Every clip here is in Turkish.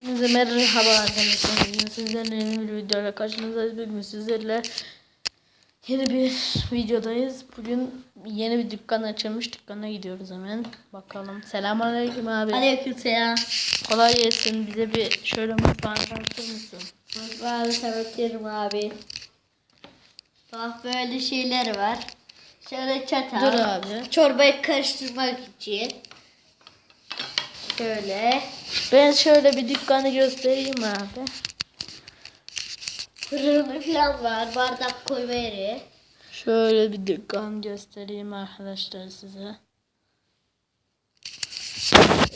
Hepinize merhaba arkadaşlar. Bugün sizlerle yeni bir videoyla karşınızdayız. Bugün sizlerle yeni bir videodayız. Bugün yeni bir dükkan açılmış. Dükkana gidiyoruz hemen. Bakalım. Selamünaleyküm abi. Aleykümselam. Kolay gelsin. Bize bir şöyle mutfağını tanıtır mısın? Mutfağı severim abi. Bak böyle şeyler var. Şöyle çatal. Dur abi. Çorbayı karıştırmak için. Şöyle. Ben şöyle bir dükkanı göstereyim abi. Fırını falan var. Bardak koyma yeri. Şöyle bir dükkan göstereyim arkadaşlar size.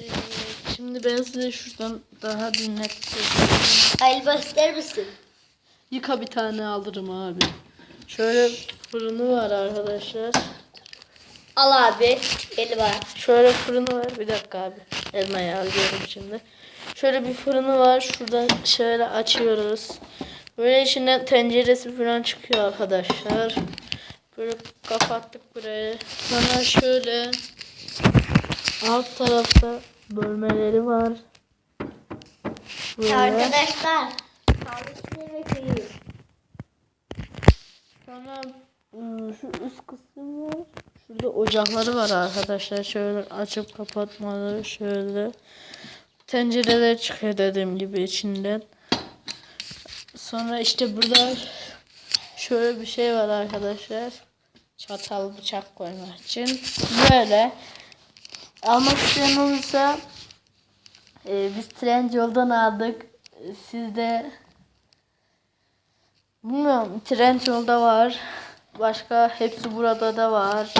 Ee, şimdi ben size şuradan daha bir net. Elma ister misin? Yıka bir tane alırım abi. Şöyle fırını var arkadaşlar. Al abi. Elma. Şöyle fırını var. Bir dakika abi. Elmayı alıyorum şimdi. Şöyle bir fırını var. Şuradan şöyle açıyoruz. Böyle içinden tenceresi falan çıkıyor arkadaşlar. Böyle kapattık burayı. Sonra şöyle alt tarafta bölmeleri var. Böyle. Arkadaşlar. Sonra ıı, şu üst kısım var. Şurada ocakları var arkadaşlar. Şöyle açıp kapatmaları şöyle. Tencereler çıkıyor dediğim gibi içinden. Sonra işte burada şöyle bir şey var arkadaşlar. Çatal bıçak koymak için. Böyle. Almak isteyen olursa e, biz trend yoldan aldık. Siz de Bilmiyorum. Trend yolda var. Başka hepsi burada da var.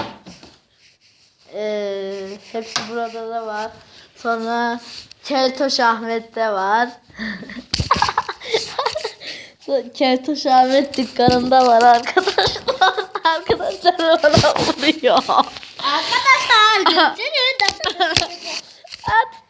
Ee, hepsi burada da var. Sonra Keltoş Ahmet'te var. Keltoş Ahmet dükkanında var arkadaşlar. Arkadaşlar bana vuruyor. Arkadaşlar. Görüşürüz. At